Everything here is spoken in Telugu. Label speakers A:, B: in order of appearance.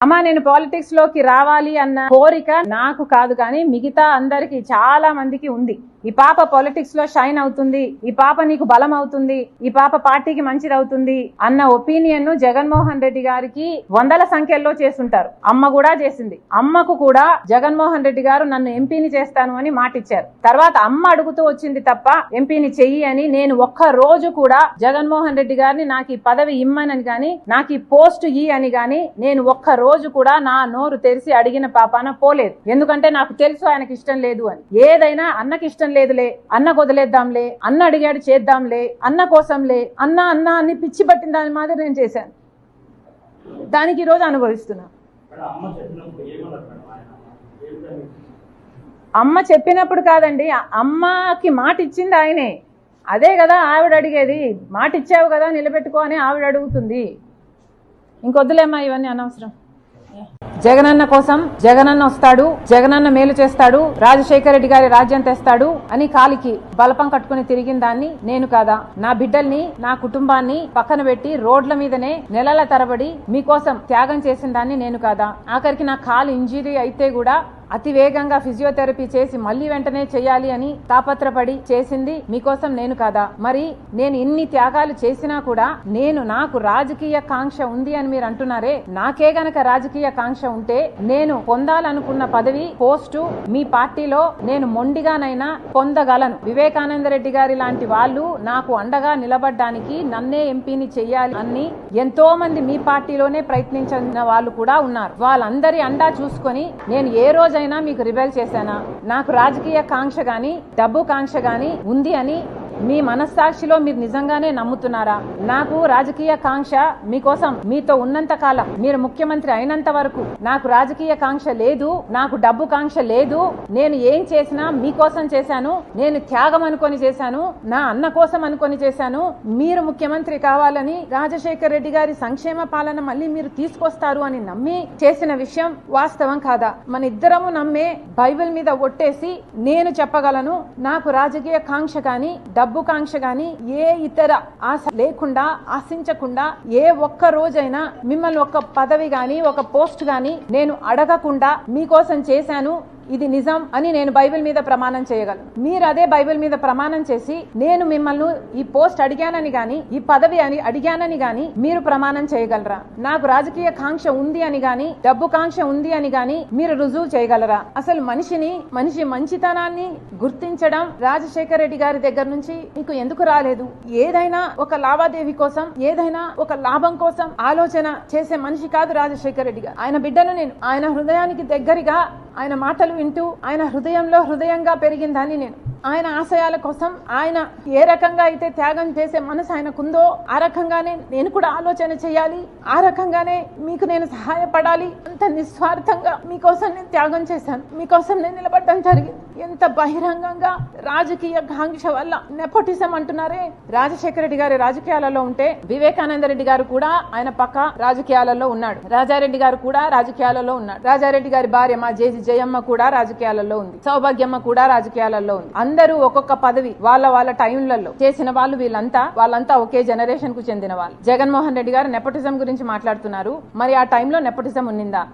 A: అమ్మా నేను పాలిటిక్స్లోకి రావాలి అన్న కోరిక నాకు కాదు కానీ మిగతా అందరికి చాలా మందికి ఉంది. ఈ పాప పాలిటిక్స్లో షైన్ అవుతుంది. ఈ పాప నీకు బలం అవుతుంది. ఈ పాప పార్టీకి మంచిది అవుతుంది అన్న ఒపీనియన్ను జగన్మోహన్ రెడ్డి గారికి వందల సంఖ్యల్లో చేస్తుంటారు. అమ్మ కూడా చేసింది. అమ్మకు కూడా జగన్మోహన్ రెడ్డి గారు నన్ను ఎంపీని చేస్తాను అని మాట ఇచ్చారు తర్వాత అమ్మ అడుగుతూ వచ్చింది తప్ప ఎంపీని చెయ్యి అని నేను ఒక్క రోజు కూడా జగన్మోహన్ రెడ్డి గారిని నాకు ఈ పదవి ఇమ్మనని గాని నాకు ఈ పోస్ట్ ఇ అని గాని నేను ఒక్క రోజు కూడా నా నోరు తెరిచి అడిగిన పాపాన పోలేదు. ఎందుకంటే నాకు తెలుసు ఆయనకి ఇష్టం లేదు అని. ఏదైనా అన్నకి ఇష్టం లేదులే అన్న వదిలేద్దాంలే అన్న అడిగాడు చేద్దాంలే అన్న కోసంలే అన్న అన్న అని పిచ్చి పట్టిన దాని మాదిరి నేను చేశాను. దానికి ఈరోజు అనుభవిస్తున్నా.
B: అమ్మ చెప్పినప్పుడు
A: కాదండి అమ్మకి మాట ఇచ్చింది ఆయనే. అదే కదా ఆవిడ అడిగేది మాట ఇచ్చావు కదా నిలబెట్టుకో అని ఆవిడ అడుగుతుంది. ఇంకొద్దులేమ్మా ఇవన్నీ అనవసరం. జగనన్న కోసం జగనన్న వస్తాడు జగనన్న మేలు చేస్తాడు రాజశేఖర రెడ్డి గారి రాజ్యం తెస్తాడు అని కాలికి బలపం కట్టుకుని తిరిగిన దాన్ని నేను కాదా? నా బిడ్డల్ని నా కుటుంబాన్ని పక్కన పెట్టి రోడ్ల మీదనే నెలల తరబడి మీకోసం త్యాగం చేసిన దాన్ని నేను కాదా? ఆఖరికి నా కాలు ఇంజరీ అయితే కూడా అతి వేగంగా ఫిజియోథెరపీ చేసి మళ్ళీ వెంటనే చేయాలి అని తాపత్రపడి చేసింది మీకోసం నేను కాదా? మరి నేను ఇన్ని త్యాగాలు చేసినా కూడా నేను నాకు రాజకీయ కాంక్ష ఉంది అని మీరు అంటున్నారే? నాకే గనక రాజకీయ కాంక్ష ఉంటే నేను పొందాలనుకున్న పదవి పోస్టు మీ పార్టీలో నేను మొండిగానైనా పొందగలను. వివేకానంద రెడ్డి గారి లాంటి వాళ్ళు నాకు అండగా నిలబడ్డానికి నన్నే ఎంపీని చెయ్యాలి అని ఎంతో మంది మీ పార్టీలోనే ప్రయత్నించిన వాళ్ళు కూడా ఉన్నారు. వాళ్ళందరి అండా చూసుకొని నేను ఏ రోజు రోజైనా మీకు రిబెల్ చేశానా? నాకు రాజకీయ కాంక్ష గాని డబ్బు కాంక్ష గాని ఉంది అని మీ మనస్సాక్షిలో మీరు నిజంగానే నమ్ముతున్నారా? నాకు రాజకీయ కాంక్ష మీకోసం మీతో ఉన్నంత కాలం మీరు ముఖ్యమంత్రి అయినంత వరకు నాకు రాజకీయ కాంక్ష లేదు నాకు డబ్బు కాంక్ష లేదు నేను ఏం చేసినా మీకోసం చేశాను నేను త్యాగం అనుకొని చేశాను నా అన్న కోసం అనుకొని చేశాను మీరు ముఖ్యమంత్రి కావాలని రాజశేఖర్ రెడ్డి గారి సంక్షేమ పాలన మళ్ళీ మీరు తీసుకొస్తారు అని నమ్మి చేసిన విషయం వాస్తవం కాదా? మన ఇద్దరము నమ్మే బైబిల్ మీద ఒట్టేసి నేను చెప్పగలను నాకు రాజకీయ కాంక్ష కానీ డబ్బు కాంక్ష గాని ఏ ఇతర ఆశ లేకుండా ఆశించకుండా ఏ ఒక్క రోజైనా మిమ్మల్ని ఒక పదవి గాని ఒక పోస్ట్ గాని నేను అడగకుండా మీకోసం చేశాను. ఇది నిజం అని నేను బైబిల్ మీద ప్రమాణం చేయగలను. మీరు అదే బైబిల్ మీద ప్రమాణం చేసి నేను మిమ్మల్ని ఈ పోస్ట్ అడిగానని గాని ఈ పదవి అని అడిగానని గాని మీరు ప్రమాణం చేయగలరా? నాకు రాజకీయ కాంక్ష ఉంది అని గాని డబ్బు కాంక్ష ఉంది అని గాని మీరు రుజువు చేయగలరా? అసలు మనిషిని మనిషి మంచితనాన్ని గుర్తించడం రాజశేఖర రెడ్డి గారి దగ్గర నుంచి మీకు ఎందుకు రాలేదు? ఏదైనా ఒక లావాదేవీ కోసం ఏదైనా ఒక లాభం కోసం ఆలోచన చేసే మనిషి కాదు రాజశేఖర రెడ్డి గారు. ఆయన బిడ్డను నేను ఆయన హృదయానికి దగ్గరగా ఆయన మాటలు వింటూ ఆయన హృదయంలో హృదయంగా పెరిగిందని నేను. ఆయన ఆశయాల కోసం ఆయన ఏ రకంగా అయితే త్యాగం చేసే మనసు ఆయనకుందో ఆ రకంగానే నేను కూడా ఆలోచన చేయాలి. ఆ రకంగానే మీకు నేను సహాయపడాలి. అంత నిస్వార్థంగా మీకోసం నేను త్యాగం చేశాను. మీకోసం నేను నిలబడడం జరిగింది. ఎంత బహిరంగంగా రాజకీయ కాంక్ష వల్ల నెపోటిజం అంటున్నారే? రాజశేఖర రెడ్డి గారి రాజకీయాలలో ఉంటే వివేకానంద రెడ్డి గారు కూడా ఆయన పక్క రాజకీయాలలో ఉన్నాడు. రాజారెడ్డి గారు కూడా రాజకీయాలలో ఉన్నాడు. రాజారెడ్డి గారి భార్య మా జేజి జయమ్మ కూడా రాజకీయాలలో ఉంది. సౌభాగ్యమ్మ కూడా రాజకీయాలలో ఉంది. అందరూ ఒక్కొక్క పదవి వాళ్ళ వాళ్ళ టైంలలో చేసిన వాళ్ళు వీళ్ళంతా వాళ్ళంతా ఒకే జనరేషన్కు చెందిన వాళ్ళు. జగన్మోహన్ రెడ్డి గారు నెపోటిజం గురించి మాట్లాడుతున్నారు. మరి ఆ టైంలో నెపోటిజం ఉన్నిందా?